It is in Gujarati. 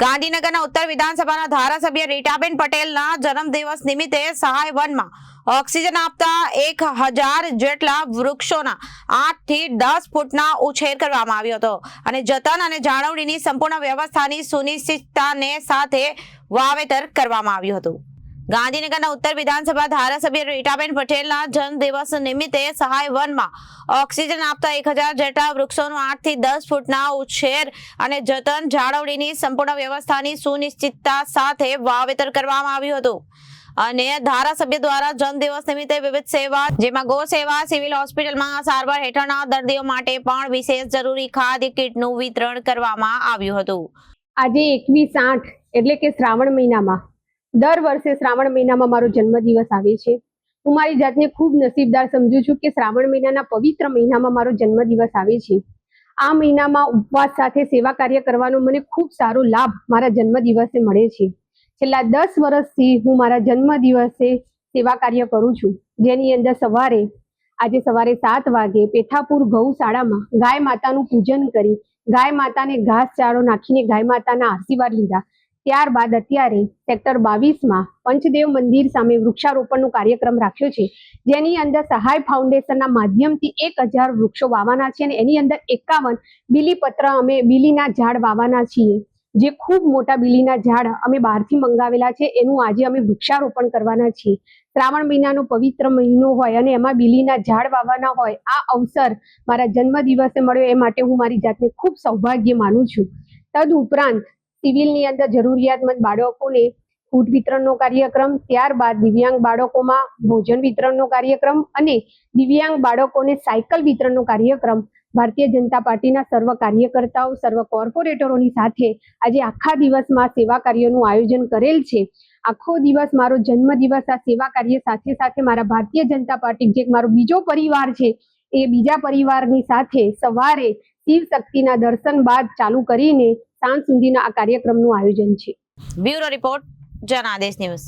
ગાંધીનગરના ઉત્તર વિધાનસભાના ધારાસભ્ય રીટાબેન પટેલના જન્મદિવસ નિમિત્તે સહાય વનમાં ઓક્સિજન આપતા એક હજાર જેટલા વૃક્ષોના આઠથી દસ ફૂટના ઉછેર કરવામાં આવ્યો હતો. અને જતન અને જાળવણીની સંપૂર્ણ વ્યવસ્થાની સુનિશ્ચિતતાને સાથે વાવેતર કરવામાં આવ્યું હતું. ગાંધીનગરના ઉત્તર વિધાનસભા ધારાસભ્ય રીટાબેન પટેલના જન્મદિવસ નિમિત્તે સહાય વનમાં ઓક્સિજન આપતા એક હજાર જેટલા વૃક્ષોનું આઠથી દસ ફૂટના ઉછેર અને જતન જાળવણીની સંપૂર્ણ વ્યવસ્થાની સુનિશ્ચિતતા સાથે વાવેતર કરવામાં આવ્યું હતું. અને ધારાસભ્ય દ્વારા જન્મદિવસ નિમિત્તે વિવિધ સેવા, જેમાં ગો સેવા સિવિલ હોસ્પિટલમાં સારવાર હેઠળના દર્દીઓ માટે પણ વિશેષ જરૂરી ખાદ્ય કીટનું વિતરણ કરવામાં આવ્યું હતું. આજે એકવીસ આઠ એટલે કે શ્રાવણ મહિનામાં દર વર્ષે શ્રાવણ મહિનામાં મારો જન્મદિવસ આવે છે. હું મારી જાતને ખૂબ નસીબદાર સમજુ છું કે શ્રાવણ મહિનાના પવિત્ર મહિનામાં મારો જન્મદિવસ આવે છે. આ મહિનામાં ઉપવાસ સાથે સેવા કાર્ય કરવાનો મને ખૂબ સારો લાભ મારા જન્મદિવસે મળે છે. છેલ્લા દસ વર્ષથી હું મારા જન્મદિવસે સેવા કાર્ય કરું છું. જેની અંદર સવારે, આજે સવારે સાત વાગે પેથાપુર ગૌશાળામાં ગાય માતાનું પૂજન કરી, ગાય માતાને ઘાસ ચારો નાખીને ગાય માતાના આશીર્વાદ લીધા. ત્યારબાદ અત્યારે સેક્ટર બાવીસમાં પંચદેવ મંદિર સામે વૃક્ષારોપણનો કાર્યક્રમ રાખ્યો છે. જેની અંદર સહાય ફાઉન્ડેશનના માધ્યમથી એક હજાર વૃક્ષો વાવવાના છે અને એની અંદર એકાવન બીલીપત્ર અમે બીલીના ઝાડ વાવવાના છીએ. જે ખૂબ મોટા બીલીના ઝાડ અમે બહારથી મંગાવેલા છે. એનું આજે અમે વૃક્ષારોપણ કરવાના છીએ. શ્રાવણ મહિનાનો પવિત્ર મહિનો હોય અને એમાં બીલીના ઝાડ વાવવાના હોય, આ અવસર મારા જન્મ દિવસે મળ્યો. એ માટે હું મારી જાતને ખૂબ સૌભાગ્ય માનું છું. તદ ઉપરાંત સિવિલની અંદર જરૂરિયાતમંદ બાળકોને ફૂડ વિતરણનો કાર્યક્રમ, ત્યારબાદ દિવ્યાંગ બાળકોમાં ભોજન વિતરણનો કાર્યક્રમ અને દિવ્યાંગ બાળકોને સાયકલ વિતરણનો કાર્યક્રમ. ભારતીય જનતા પાર્ટીના સર્વ કાર્યકર્તાઓ, સર્વ કોર્પોરેટરોની સાથે આજે આખા દિવસમાં સેવા કાર્યનું આયોજન કરેલ છે. આખો દિવસ મારો જન્મ દિવસ આ સેવા કાર્ય સાથે સાથે મારા ભારતીય જનતા પાર્ટી જે મારો બીજો પરિવાર છે, એ બીજા પરિવારની સાથે સવારે શિવ શક્તિના દર્શન બાદ ચાલુ કરીને સાંજ સુધીના આ કાર્યક્રમનું આયોજન છે. Bureau report Janadesh news.